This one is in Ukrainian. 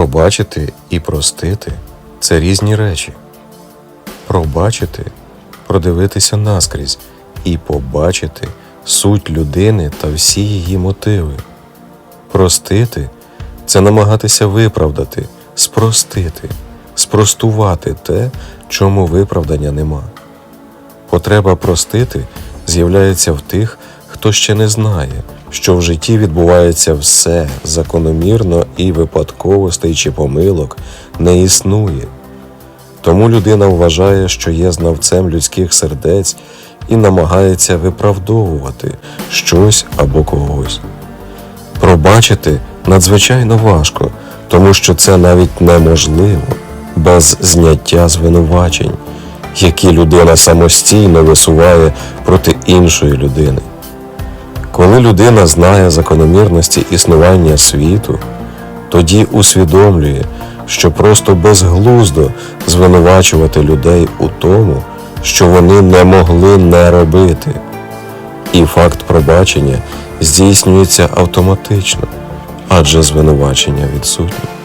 Пробачити і простити це різні речі. Пробачити продивитися наскрізь і побачити суть людини та всі її мотиви. Простити це намагатися виправдати, спростити, спростувати те, чому виправдання нема. Потреба простити з'являється в тих, хто ще не знає, що в житті відбувається все закономірно і випадковостей чи помилок не існує. Тому людина вважає, що є знавцем людських сердець і намагається виправдовувати щось або когось. Пробачити надзвичайно важко, тому що це навіть неможливо без зняття звинувачень, які людина самостійно висуває проти іншої людини. Коли людина знає закономірності існування світу, тоді усвідомлює, що просто безглуздо звинувачувати людей у тому, що вони не могли не робити. І факт пробачення здійснюється автоматично, адже звинувачення відсутні.